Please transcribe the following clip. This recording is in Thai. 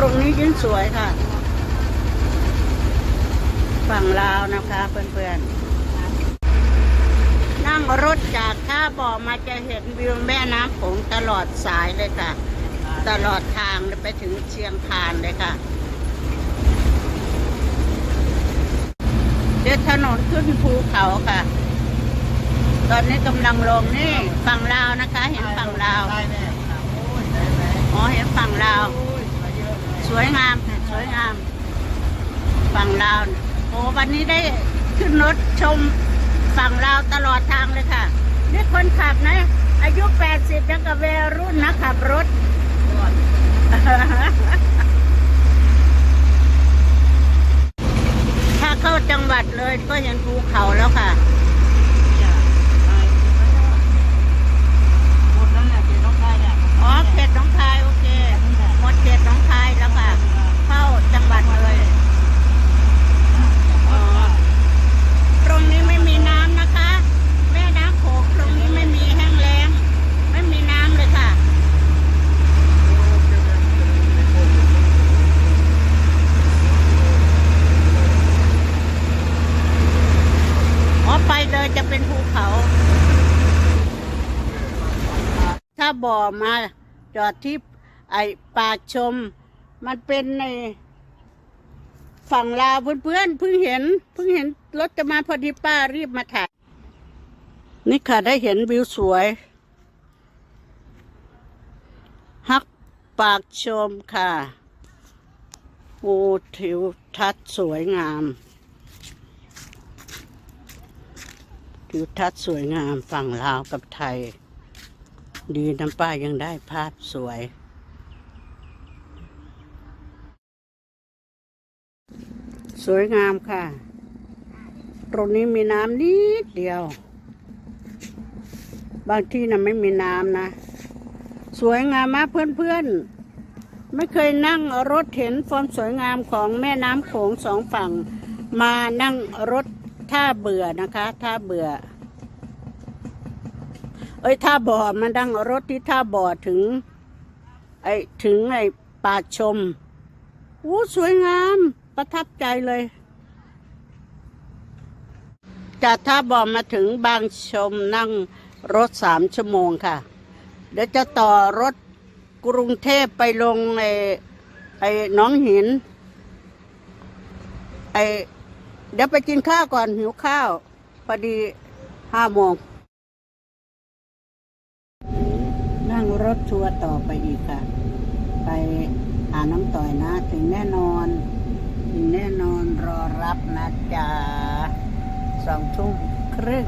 ตรงนี้ยิ่งสวยค่ะ ฝั่งลาวนะคะเพื่อนๆ นั่งรถจากท่าบ่อมาจะเห็นวิวแม่น้ำโขงตลอดสายเลยค่ะ ตลอดทางไปถึงเชียงคานเลยค่ะ เดินถนนขึ้นภูเขาค่ะ ตอนนี้กำลังลงนี่ฝั่งลาวนะคะ เห็นฝั่งลาว สวยงามสวยงาม ฝั่งลาวโอ้วันนี้ได้ขึ้นรถชมฝั่งลาวตลอดทางเลยค่ะ นี่คนขับนะ อายุ 80 ยังกับวัยรุ่นนะขับรถถ้าเข้าจังหวัดเลยก็เห็นภูเขาแล้วค่ะ เนี่ยไปหมดนั่นแหละเขตน้องคายเนี่ย อ๋อเขตหน้องคายโอเค หมดเขตหน้องคายแล้วค่ะ เข้าจังหวัดเลย อ๋อ ตรงนี้ไม่มีน้ำนะคะ แม่น้ำโขงตรงนี้ไม่มีแห้งแล้ง ไม่มีน้ำเลยค่ะ อ๋อ ไปเลยจะเป็นภูเขา ถ้าบ่อมาจอดที่ไอป่าชม มันเป็นในฝั่งลาวเพื่อนๆเพิ่งเห็นเพิ่งเห็นรถจะมาพอดีป้ารีบมาถ่ายนี่ค่ะได้เห็นวิวสวย ฮักปากชมค่ะโอ้ทิวทัศน์สวยงาม ทิวทัศน์สวยงามฝั่งลาวกับไทย ดีน้ำป้ายังได้ภาพสวย สวยงามค่ะ ตรงนี้มีน้ำนิดเดียว บางที่นะไม่มีน้ำนะ สวยงามมากเพื่อนๆ ไม่เคยนั่งรถเห็นความสวยงามของแม่น้ำโขงสองฝั่ง มานั่งรถ ท่าเบื่อนะคะท่าเบื่อ เอ้ยท่าบ่อมานั่งรถที่ท่าบ่อถึง ไอถึงไอป่าชมอู้สวยงาม ประทับใจเลย จากท่าบ่อมาถึงบางชมนั่งรถสามชั่วโมงค่ะ เดี๋ยวจะต่อรถกรุงเทพไปลงไอไอน้องหิน ไอ เดี๋ยวไปกินข้าวก่อนหิวข้าว พอดีห้าโมง นั่งรถทัวร์ต่อไปอีกค่ะ ไปหาน้ำต่อยนะ ถึงแน่นอน ถึงแน่นอนรอรับนะจ๊ะสองทุ่มครึ่ง